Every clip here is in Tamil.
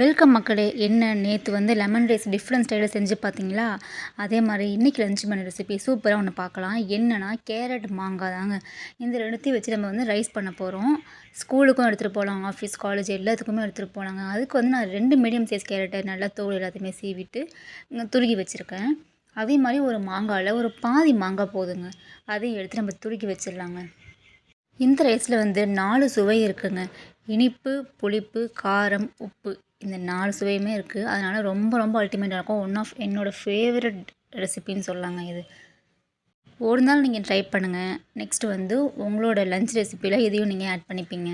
வெல்கம் மக்களே. என்ன நேற்று வந்து லெமன் ரைஸ் டிஃப்ரெண்ட் ஸ்டைலில் செஞ்சு பார்த்தீங்களா அதே மாதிரி இன்றைக்கி லஞ்ச் பண்ண ரெசிபி சூப்பராக ஒன்று பார்க்கலாம் என்னென்னா கேரட் மாங்காய் தாங்க. இந்த ரெண்டுத்தையும் வச்சு நம்ம வந்து ரைஸ் பண்ண போகிறோம் ஸ்கூலுக்கும் எடுத்துகிட்டு போகலாம் ஆஃபீஸ் காலேஜ் எல்லாத்துக்குமே எடுத்துகிட்டு போகலாங்க அதுக்கு வந்து நான் ரெண்டு மீடியம் சைஸ் கேரட்டை நல்லா தோல் எல்லாத்தையுமே சீவிட்டு துருகி வச்சுருக்கேன். அதே மாதிரி ஒரு மாங்காயில் ஒரு பாதி மாங்காய் போதுங்க. அதையும் எடுத்து நம்ம துருக்கி வச்சிடலாங்க. இந்த ரைஸில் வந்து நாலு சுவை இருக்குங்க. இனிப்பு புளிப்பு காரம் உப்பு. இந்த நாலு சுவையுமே இருக்குது அதனால் ரொம்ப ரொம்ப அல்டிமேட்டாக இருக்கும். ஒன் ஆஃப் என்னோடய ஃபேவரட் ரெசிபின்னு சொல்லலாங்க இது. ஒரு நாள் நீங்கள் ட்ரை பண்ணுங்கள் நெக்ஸ்ட்டு வந்து உங்களோட லஞ்ச் ரெசிப்பியில் இதையும் நீங்கள் ஆட் பண்ணிப்பீங்க.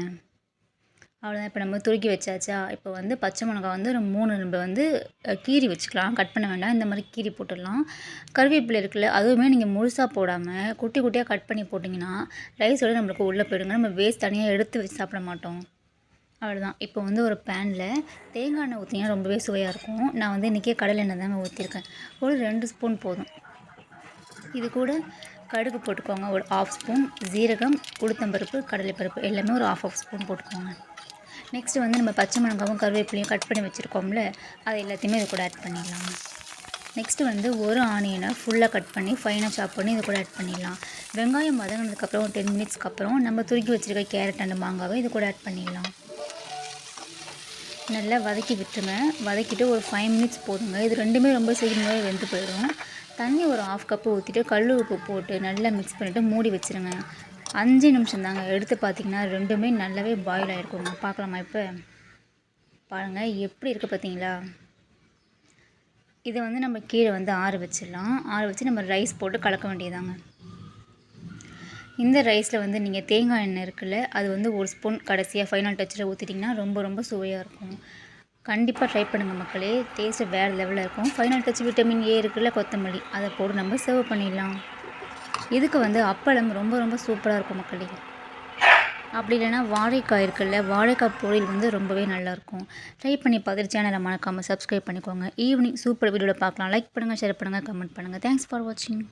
அவ்வளோதான் இப்போ நம்ம துருக்கி வச்சாச்சா? இப்போ வந்து பச்சை மிளகா வந்து ஒரு மூணு நம்ம வந்து கீரி வச்சுக்கலாம். கட் பண்ண வேண்டாம். இந்த மாதிரி கீரி போட்டுடலாம். கருவேப்பிலை இருக்குல்ல அதுவுமே நீங்கள் முழுசாக போடாமல் குட்டி குட்டியாக கட் பண்ணி போட்டிங்கன்னா ரைஸோட நம்மளுக்கு உள்ளே போயிடுங்க. நம்ம வேஸ்ட் தனியாக எடுத்து வச்சு சாப்பிட மாட்டோம். அவ்வளோதான் இப்போ வந்து ஒரு பேனில் தேங்காய் எண்ணெய் ஊற்றினா ரொம்பவே சுவையாக இருக்கும். நான் வந்து இன்றைக்கி கடலை எண்ணெய் தாங்க ஊற்றிருக்கேன் ஒரு ரெண்டு ஸ்பூன் போதும். இது கூட கடுகு போட்டுக்கோங்க. ஒரு ஆஃப் ஸ்பூன் ஜீரகம் உளுத்தம்பருப்பு கடலைப்பருப்பு எல்லாமே ஒரு ஆஃப் ஆஃப் ஸ்பூன் போட்டுக்கோங்க. நெக்ஸ்ட்டு வந்து நம்ம பச்சை மிளகாவும் கருவேப்பிலையும் கட் பண்ணி வச்சுருக்கோம்ல அதை எல்லாத்தையுமே இது கூட ஆட் பண்ணிடலாம். நெக்ஸ்ட்டு வந்து ஒரு ஆனியனை ஃபுல்லாக கட் பண்ணி ஃபைனாக சாப் பண்ணி இது கூட ஆட் பண்ணிடலாம். வெங்காயம் வதங்கினதுக்கப்புறம் ஒரு டென் மினிட்ஸ்க்கு அப்புறம் நம்ம துருக்கி வச்சுருக்க கேரட் அண்ட் மாங்காவை இது கூட ஆட் பண்ணிடலாம். நல்லா வதக்கி விட்டுருங்க. வதக்கிட்டு ஒரு ஃபைவ் மினிட்ஸ் போதுங்க. இது ரெண்டுமே ரொம்ப சீக்கிரமாகவே வெந்து போயிடும். தண்ணி ஒரு ஆஃப் கப்பு ஊற்றிட்டு கல் உப்பு போட்டு நல்லா மிக்ஸ் பண்ணிவிட்டு மூடி வச்சுருங்க. அஞ்சு நிமிஷம் தாங்க. எடுத்து பார்த்திங்கன்னா ரெண்டுமே நல்லாவே பாயில் ஆகிருக்குங்க பார்க்கலாமா இப்போ? பாருங்கள் எப்படி இருக்குது பார்த்தீங்களா இதை வந்து நம்ம கீழே வந்து ஆற வச்சிடலாம். ஆற வச்சு நம்ம ரைஸ் போட்டு கலக்க வேண்டியதாங்க இந்த ரைஸில் வந்து நீங்கள் தேங்காய் எண்ணெய் இருக்குல்ல அது வந்து ஒரு ஸ்பூன் கடைசியாக ஃபைனல் டச்சில் ஊற்றிட்டிங்கன்னா ரொம்ப ரொம்ப சுவையாக இருக்கும். கண்டிப்பாக ட்ரை பண்ணுங்கள் மக்களே. டேஸ்ட்டு வேறு லெவலில் இருக்கும். ஃபைனல் டச் விட்டமின் ஏ இருக்குல்ல கொத்தமல்லி. அதை போட்டு நம்ம சர்வ் பண்ணிடலாம். இதுக்கு வந்து அப்பளம் ரொம்ப ரொம்ப சூப்பராக இருக்கும் மக்களே. அப்படி இல்லைனா வாழைக்காய் இருக்குல்ல வாழைக்காய் பொரியல் வந்து ரொம்பவே நல்லாயிருக்கும் ட்ரை பண்ணி பார்த்துட்டு சேனலை மறக்காமல் சப்ஸ்கிரைப் பண்ணிக்கோங்க. ஈவினிங் சூப்பர் வீடியோவில் பார்க்கலாம். லைக் பண்ணுங்கள் ஷேர் பண்ணுங்கள் கமெண்ட் பண்ணுங்கள் தேங்க்ஸ் ஃபார் வாட்சிங்